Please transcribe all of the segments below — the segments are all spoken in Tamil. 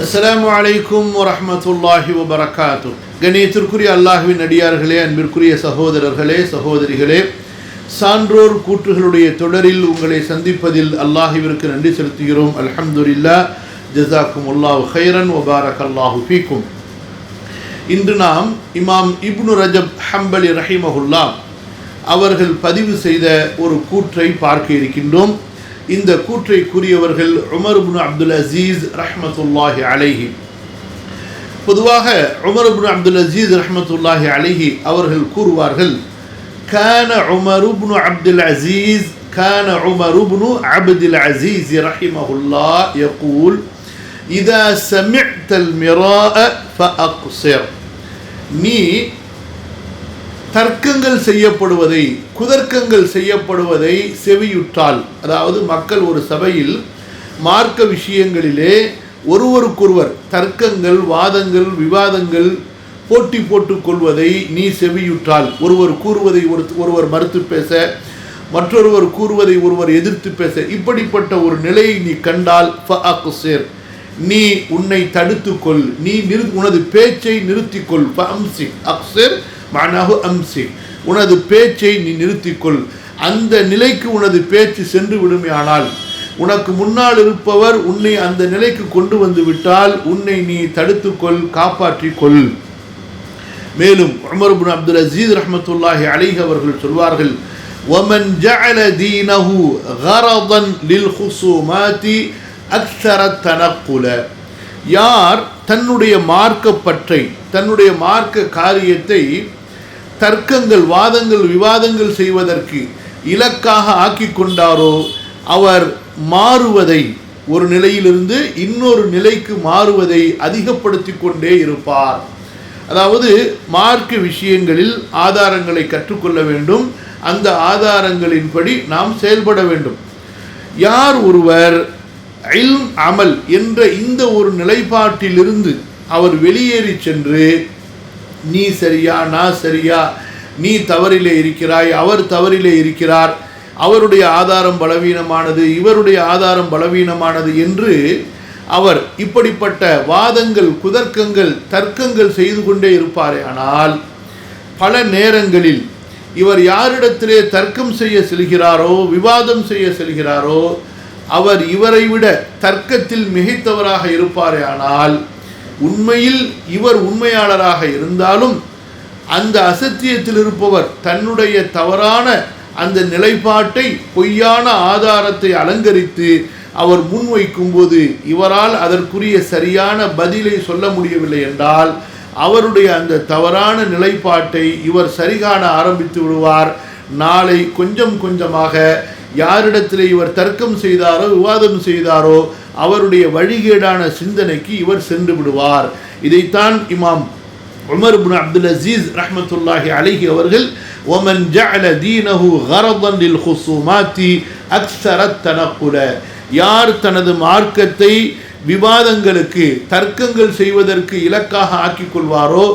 அஸ்ஸலாமு அலைக்கும் வரமத்துல்லாஹி வபரகாத்து. கணியத்திற்குரிய அல்லாஹுவின் அடியார்களே அன்பிற்குரிய சகோதரர்களே சகோதரிகளே சான்றோர் கூற்றுகளுடைய தொடரில் உங்களை சந்திப்பதில் அல்லாஹுவிற்கு நன்றி செலுத்துகிறோம். அல்ஹம்துல்லா ஜஸாக்கும் அல்லாஹ் ஹைரன் ஒபாரக் அல்லாஹு ஃபீக்கும். இன்று நாம் இமாம் இப்னு ரஜப் ஹம்பலி ரஹிமஹுல்லா அவர்கள் பதிவு செய்த ஒரு கூற்றை பார்க்க இருக்கின்றோம். இந்த கூற்றை கூறியவர்கள் உமர் இப்னு அப்துல் அசீஸ் ரஹ்மத்துல்லாஹி அலைஹி பொதுவாக உமர் இப்னு அப்துல் அசீஸ் ரஹ்மத்துல்லாஹி அலைஹி அவர்கள் கூறுவார்கள் கான உமர் இப்னு அப்துல் அசீஸ் كان عمر بن عبد العزيز رحمه الله يقول إذا سمعت المراء فأقصر நீ தர்க்கங்கள் செய்யப்படுவதை குதர்க்கங்கள் செய்யப்படுவதை செவியுற்றால் அதாவது மக்கள் ஒரு சபையில் மார்க்க விஷயங்களிலே ஒருவருக்கொருவர் தர்க்கங்கள் வாதங்கள் விவாதங்கள் போட்டி போட்டுக் கொள்வதை நீ செவியுற்றால். ஒருவர் கூறுவதை ஒரு ஒருவர் மறுத்து பேச மற்றொருவர் கூறுவதை ஒருவர் எதிர்த்து பேச. இப்படிப்பட்ட ஒரு நிலையை நீ கண்டால் ஃபஅக்சிர் நீ உன்னை தடுத்துக்கொள் நீ நிறு உனது பேச்சை நிறுத்திக்கொள் அம்சி அக்சிர் மானாகு அம்சி உனது பேச்சை நீ நிறுத்திக்கொள் அந்த நிலைக்கு உனது பேச்சு சென்று விடுமையானால் உனக்கு முன்னால் இருப்பவர் உன்னை அந்த நிலைக்கு கொண்டு வந்து விட்டால் உன்னை நீ தடுத்துக்கொள் காப்பாற்றிக் கொள் மேலும் உமர் இப்னு அப்துல் அசீஸ் ரஹ்மத்துல்லாஹி அலைஹி அவர்கள் சொல்வார்கள் ومن جعل دينه غرضا للخصومات أكثر التنقل யார் தன்னுடைய மார்க்க பற்றை தன்னுடைய மார்க்க காரியத்தை தர்க்கங்கள் வாதங்கள் விவாதங்கள் செய்வதற்கு இலக்காக ஆக்கி கொண்டாரோ அவர் மாறுவதை ஒரு நிலையிலிருந்து இன்னொரு நிலைக்கு மாறுவதை அதிகப்படுத்தி கொண்டே இருப்பார். அதாவது மார்க்க விஷயங்களில் ஆதாரங்களை கற்றுக்கொள்ள வேண்டும். அந்த ஆதாரங்களின்படி நாம் செயல்பட வேண்டும். யார் ஒருவர் இல்ம் அமல் என்ற இந்த ஒரு நிலைப்பாட்டிலிருந்து அவர் வெளியேறி சென்று நீ சரியா நான் சரியா நீ தவறிலே இருக்கிறாய் அவர் தவறிலே இருக்கிறார். அவருடைய ஆதாரம் பலவீனமானது இவருடைய ஆதாரம் பலவீனமானது என்று அவர் இப்படிப்பட்ட வாதங்கள் குதர்க்கங்கள் தர்க்கங்கள் செய்து கொண்டே இருப்பாரே. ஆனால் பல நேரங்களில் இவர் யாரிடத்திலே தர்க்கம் செய்ய செல்கிறாரோ விவாதம் செய்ய செல்கிறாரோ அவர் இவரை விட தர்க்கத்தில் மிகைத்தவராக இருப்பாரே. ஆனால் உண்மையில் இவர் உண்மையாளராக இருந்தாலும் அந்த அசத்தியத்தில் இருப்பவர் தன்னுடைய தவறான அந்த நிலைப்பாட்டை பொய்யான ஆதாரத்தை அலங்கரித்து அவர் முன்வைக்கும்போது இவரால் அதற்குரிய சரியான பதிலை சொல்ல முடியவில்லை என்றால் அவருடைய அந்த தவறான நிலைப்பாட்டை இவர் சரிகாண ஆரம்பித்து விடுவார். நாளை கொஞ்சம் கொஞ்சமாக யாரிடத்தில் இவர் தர்க்கம் செய்தாரோ விவாதம் செய்தாரோ அவருடைய வழிகேடான சிந்தனைக்கு இவர் சென்று விடுவார். இதைத்தான் இமாம் உமர் இப்னு அப்துல் அசீஸ் ரஹமத்துல்லாஹி அலிஹி அவர்கள் ஒமன் ஜஅல தீனஹு கரதன் லில் ஹுசுமாத்தி அக்ஸரத் தனக்குல. யார் தனது மார்க்கத்தை விவாதங்களுக்கு தர்க்கங்கள் செய்வதற்கு இலக்காக ஆக்கிக் கொள்வாரோ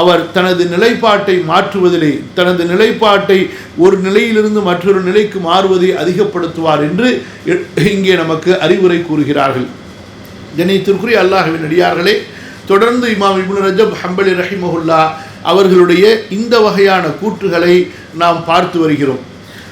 அவர் தனது நிலைப்பாட்டை மாற்றுவதிலே தனது நிலைப்பாட்டை ஒரு நிலையிலிருந்து மற்றொரு நிலைக்கு மாறுவதை அதிகப்படுத்துவார் என்று இங்கே நமக்கு அறிவுரை கூறுகிறார்கள். கணித்திற்குரிய அல்லாஹுவின் அடியார்களே தொடர்ந்து இமாம் இப்னு ரஜப் ஹம்பலி ரஹிமஹுல்லா அவர்களுடைய இந்த வகையான கூற்றுகளை நாம் பார்த்து வருகிறோம்.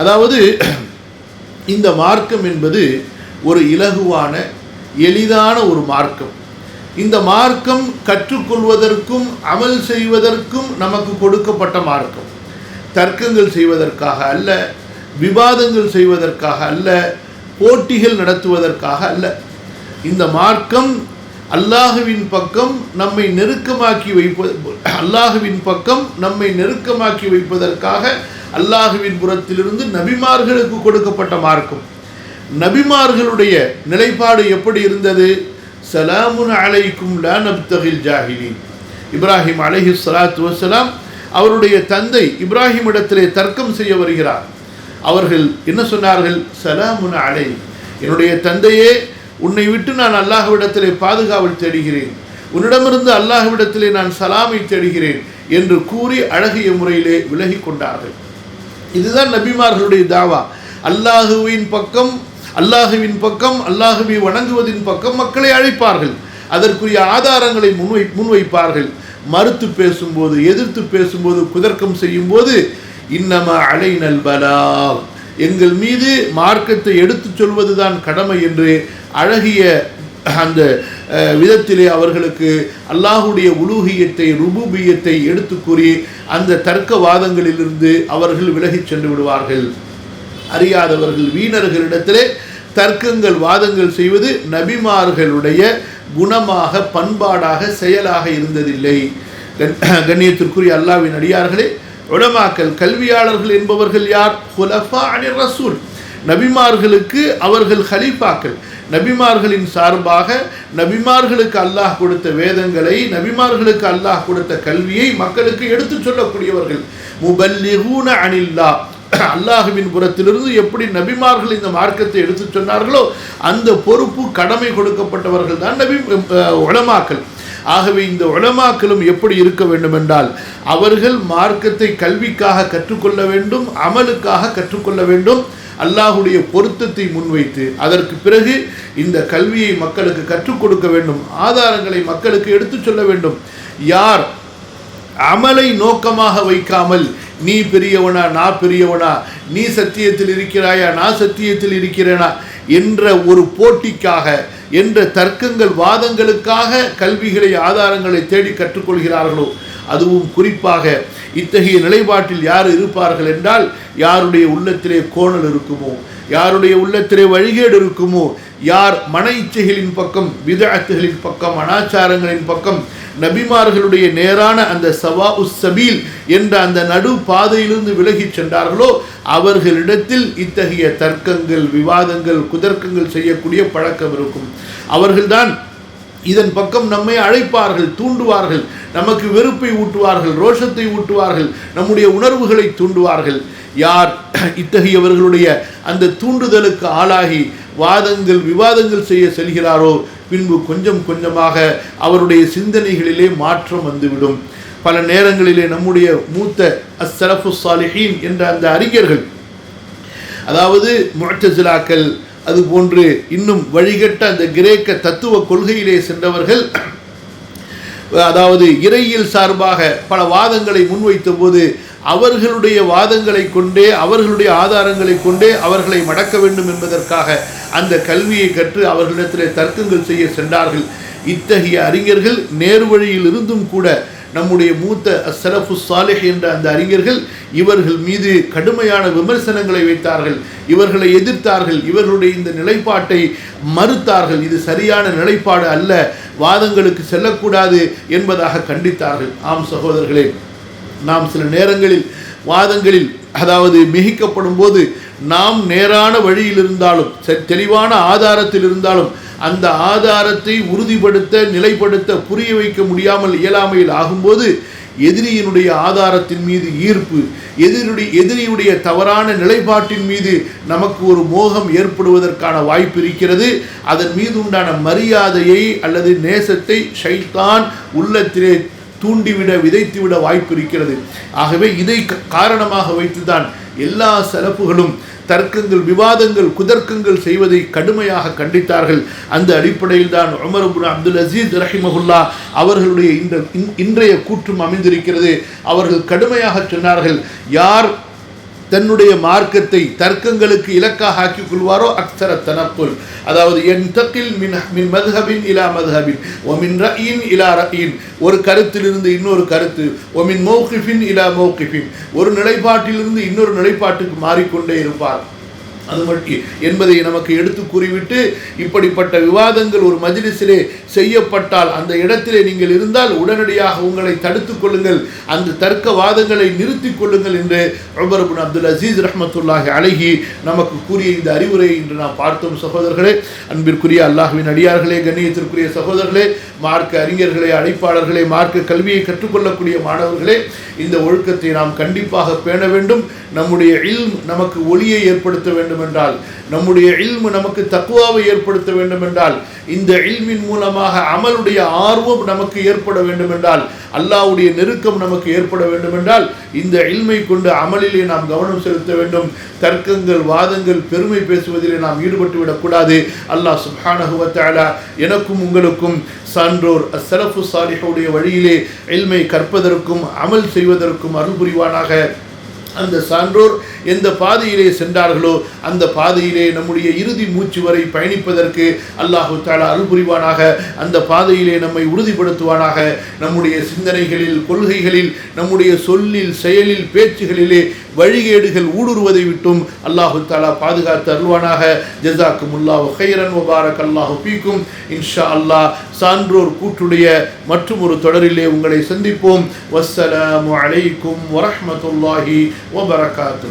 அதாவது இந்த மார்க்கம் என்பது ஒரு இலகுவான எளிதான ஒரு மார்க்கம். இந்த மார்க்கம் கற்றுக்கொள்வதற்கும் அமல் செய்வதற்கும் நமக்கு கொடுக்கப்பட்ட மார்க்கம். தர்க்கங்கள் செய்வதற்காக அல்ல விவாதங்கள் செய்வதற்காக அல்ல போட்டிகள் நடத்துவதற்காக அல்ல. இந்த மார்க்கம் அல்லாஹுவின் பக்கம் நம்மை நெருக்கமாக்கி வைப்பது அல்லாஹுவின் பக்கம் நம்மை நெருக்கமாக்கி வைப்பதற்காக அல்லாஹுவின் புறத்திலிருந்து நபிமார்களுக்கு கொடுக்கப்பட்ட மார்க்கம். நபிமார்களுடைய நிலைப்பாடு எப்படி இருந்தது? சலாமுன் அலைக்கும் லா நப்தகில் ஜாஹிலீன். இப்ராஹிம் அலஹி சலாத்து வசலாம் அவருடைய தந்தை இப்ராஹிம் இடத்திலே தர்க்கம் செய்ய வருகிறார். அவர்கள் என்ன சொன்னார்கள்? சலாமுன் அலை என்னுடைய தந்தையே உன்னை விட்டு நான் அல்லாஹ்விடத்திலே பாதுகாவல் தேடுகிறேன். உன்னிடமிருந்து அல்லாஹ்விடத்திலே நான் சலாமை தேடுகிறேன் என்று கூறி அழகிய முறையிலே விலகி கொண்டார்கள். இதுதான் நபிமார்களுடைய தாவா. அல்லாஹுவின் பக்கம் அல்லாஹுவின் பக்கம் அல்லாஹுவை வணங்குவதின் பக்கம் மக்களை அழைப்பார்கள். அதற்குரிய ஆதாரங்களை முன்வை முன்வைப்பார்கள். மறுத்து பேசும்போது எதிர்த்து பேசும்போது குதர்க்கம் செய்யும்போது இன்னமா அலை நல்பலா எங்கள் மீது மார்க்கத்தை எடுத்துச் சொல்வதுதான் கடமை என்று அழகிய அந்த விதத்திலே அவர்களுக்கு அல்லாஹுடைய உலூகியத்தை ருபூபியத்தை எடுத்து கூறி அந்த தர்க்கவாதங்களிலிருந்து அவர்கள் விலகிச் சென்று விடுவார்கள். அறியாதவர்கள் வீணர்களிடத்திலே தர்க்கங்கள் வாதங்கள் செய்வது நபிமார்களுடைய குணமாக பண்பாடாக செயலாக இருந்ததில்லை. கண்- கண்ணியத்திற்குரிய அல்லாவின் அடியார்களே உலமாக்கல் கல்வியாளர்கள் என்பவர்கள் யார்? ஹுலஃபா அணி ரசூல். நபிமார்களுக்கு அவர்கள் ஹலீஃபாக்கள். நபிமார்களின் சார்பாக நபிமார்களுக்கு அல்லாஹ் கொடுத்த வேதங்களை நபிமார்களுக்கு அல்லாஹ் கொடுத்த கல்வியை மக்களுக்கு எடுத்துச் சொல்லக்கூடியவர்கள். முபல்லிகூன அனில்லா. அல்லாஹுவின் புறத்திலிருந்து எப்படி நபிமார்கள் இந்த மார்க்கத்தை எடுத்து சொன்னார்களோ அந்த பொறுப்பு கடமை கொடுக்கப்பட்டவர்கள் தான் நபி உளமாக்கல் ஆகவே இந்த உலமாக்களும் எப்படி இருக்க வேண்டும் என்றால் அவர்கள் மார்க்கத்தை கல்விக்காக கற்றுக்கொள்ள வேண்டும் அமலுக்காக கற்றுக்கொள்ள வேண்டும் அல்லாஹுடைய பொருத்தத்தை முன்வைத்து அதற்கு பிறகு இந்த கல்வியை மக்களுக்கு கற்றுக் கொடுக்க வேண்டும் ஆதாரங்களை மக்களுக்கு எடுத்துச் சொல்ல வேண்டும். யார் அமலை நோக்கமாக வைக்காமல் நீ பெரியவனா நான் பெரியவனா நீ சத்தியத்தில் இருக்கிறாயா நான் சத்தியத்தில் இருக்கிறேனா என்ற ஒரு போட்டிக்காக என்ற தர்க்கங்கள் வாதங்களுக்காக கல்விகளை ஆதாரங்களை தேடி கற்றுக்கொள்கிறார்களோ அதுவும் குறிப்பாக இத்தகைய நிலைப்பாட்டில் யார் இருப்பார்கள் என்றால் யாருடைய உள்ளத்திலே கோணல் இருக்குமோ? யாருடைய உள்ளத்திலே வழிகேடு இருக்குமோ? யார் மன இச்சைகளின் பக்கம் விதஅத்துகளின் பக்கம் அனாச்சாரங்களின் பக்கம் நபிமார்களுடைய நேரான அந்த சவா உஸ் சபீல் என்ற அந்த நடு பாதையிலிருந்து விலகிச் சென்றார்களோ அவர்களிடத்தில் இத்தகைய தர்க்கங்கள் விவாதங்கள் குதர்க்கங்கள் செய்யக்கூடிய பழக்கம் இருக்கும். அவர்கள்தான் இதன் பக்கம் நம்மை அழைப்பார்கள் தூண்டுவார்கள். நமக்கு வெறுப்பை ஊட்டுவார்கள் ரோஷத்தை ஊட்டுவார்கள் நம்முடைய உணர்வுகளை தூண்டுவார்கள். யார் இத்தகையவர்களுடைய அந்த தூண்டுதலுக்கு ஆளாகி வாதங்கள் விவாதங்கள் செய்ய செல்கிறாரோ பின்பு கொஞ்சம் கொஞ்சமாக அவருடைய சிந்தனைகளிலே மாற்றம் வந்துவிடும். பல நேரங்களிலே நம்முடைய மூத்த அஸ்ஸலஃபு சாலிஹீன் என்ற அந்த அறிஞர்கள் அதாவது முஅத்தசிலாக்கள் அதுபோன்று இன்னும் வழிகட்ட அந்த கிரேக்க தத்துவ கொள்கையிலே சென்றவர்கள் அதாவது இறையியல் சார்பாக பல வாதங்களை முன்வைத்த போது அவர்களுடைய வாதங்களை கொண்டே அவர்களுடைய ஆதாரங்களை கொண்டே அவர்களை மடக்க வேண்டும் என்பதற்காக அந்த கல்வியை கற்று அவர்களிடத்தில் தர்க்கங்கள் செய்ய சென்றார்கள். இத்தகைய அறிஞர்கள் நேர்வழியில் இருந்தும் கூட நம்முடைய மூத்த அசரஃபு சாலிஹ் என்ற அந்த அறிஞர்கள் இவர்கள் மீது கடுமையான விமர்சனங்களை வைத்தார்கள். இவர்களை எதிர்த்தார்கள். இவர்களுடைய இந்த நிலைப்பாட்டை மறுத்தார்கள். இது சரியான நிலைப்பாடு அல்ல. வாதங்களுக்கு செல்லக்கூடாது என்பதாக கண்டித்தார்கள். ஆம் சகோதரர்களே நாம் சில நேரங்களில் வாதங்களில் அதாவது மிகிக்கப்படும் போது நாம் நேரான வழியில் இருந்தாலும் செ- தெளிவான ஆதாரத்தில் இருந்தாலும் அந்த ஆதாரத்தை உறுதிப்படுத்த நிலைப்படுத்த புரிய வைக்க முடியாமல் இயலாமையில் ஆகும்போது எதிரியினுடைய ஆதாரத்தின் மீது ஈர்ப்பு எதிரியுடைய எதிரியுடைய தவறான நிலைப்பாட்டின் மீது நமக்கு ஒரு மோகம் ஏற்படுவதற்கான வாய்ப்பு இருக்கிறது. அதன் மீது உண்டான மரியாதையை அல்லது நேசத்தை ஷைத்தான் உள்ளத்திலே தூண்டிவிட விதைத்துவிட வாய்ப்பு இருக்கிறது. ஆகவே இதை காரணமாக வைத்துதான் எல்லா சிறப்புகளும் தர்க்கங்கள் விவாதங்கள் குதர்க்கங்கள் செய்வதை கடுமையாக கண்டித்தார்கள். அந்த அடிப்படையில் தான் உமர் இப்னு அப்துல் அசீஸ் ரஹிமஹுல்லா அவர்களுடைய இந்த இன்- இன்றைய கூற்றும் அமைந்திருக்கிறது. அவர்கள் கடுமையாக சொன்னார்கள் யார் தன்னுடைய மார்க்கத்தை தர்க்கங்களுக்கு இலக்காக ஆக்கிக் கொள்வாரோ? அக்சர தனப்புல் அதாவது என் தக்கில் மின் மின் மதுஹபின் இலா மதுஹபின். ஒமின் ரயின் இலா ரயின். ஒரு கருத்திலிருந்து இன்னொரு கருத்து ஒமின் மௌகிஃபின் இலா மௌகிஃபின். ஒரு நிலைப்பாட்டிலிருந்து இன்னொரு நிலைப்பாட்டுக்கு மாறிக்கொண்டே இருப்பார். அது மட்டும் என்பதை நமக்கு எடுத்து கூறிவிட்டு இப்படிப்பட்ட விவாதங்கள் ஒரு மஜ்லிஸிலே செய்யப்பட்டால் அந்த இடத்திலே நீங்கள் இருந்தால் உடனடியாக உங்களை தடுத்துக் கொள்ளுங்கள். அந்த தர்க்க வாதங்களை நிறுத்திக் கொள்ளுங்கள் என்று உமர் அப்துல் அசீஸ் ரஹமத்துல்லாஹி அழகி நமக்கு கூறிய இந்த அறிவுரை இன்று நாம் பார்த்தோம் சகோதரர்களே. அன்பிற்குரிய அல்லாஹ்வின் அடியார்களே கண்ணியத்திற்குரிய சகோதரர்களே மார்க்க அறிஞர்களே அழைப்பாளர்களே மார்க்க கல்வியை கற்றுக்கொள்ளக்கூடிய மாணவர்களே இந்த ஒழுக்கத்தை நாம் கண்டிப்பாக பேண வேண்டும். நம்முடைய இல் நமக்கு ஒளியை ஏற்படுத்த வேண்டும். வேண்டும் என்றால் நம்முடைய இல்மு நமக்கு தக்குவாவை ஏற்படுத்த வேண்டும் என்றால் இந்த இல்மின் மூலமாக அமலுடைய ஆர்வம் நமக்கு ஏற்பட வேண்டும் என்றால் அல்லாவுடைய நெருக்கம் நமக்கு ஏற்பட வேண்டும் என்றால் இந்த இல்மை கொண்டு அமலிலே நாம் கவனம் செலுத்த வேண்டும். தர்க்கங்கள் வாதங்கள் பெருமை பேசுவதிலே நாம் ஈடுபட்டு விடக்கூடாது அல்லாஹ் சுஹானகுவத்தாலா எனக்கும் உங்களுக்கும் சான்றோர் அசலஃபு சாலிஹுடைய வழியிலே இல்மை கற்பதற்கும் அமல் செய்வதற்கும் அருள் புரிவானாக. அந்த சான்றோர் எந்த பாதையிலே சென்றார்களோ அந்த பாதையிலே நம்முடைய இறுதி மூச்சு வரை பயணிப்பதற்கு அல்லாஹு தாலா அருள் புரிவானாக. அந்த பாதையிலே நம்மை உறுதிப்படுத்துவானாக. நம்முடைய சிந்தனைகளில் கொள்கைகளில் நம்முடைய சொல்லில் செயலில் பேச்சுகளிலே வழிகேடுகள் ஊடுருவதை விட்டும் அல்லாஹு தாலா பாதுகாத்து அருள்வானாக. ஜசாக்கும் உல்லாஹ் ஹைரன் முபாரக் அல்லாஹு பீக்கும் இன்ஷா அல்லாஹ் சான்றோர் கூற்றுடைய மற்றும் ஒரு தொடரிலே உங்களை சந்திப்போம். வசலாம் அலைக்கும் வரமத்துல்லாஹி வபரகாத்து.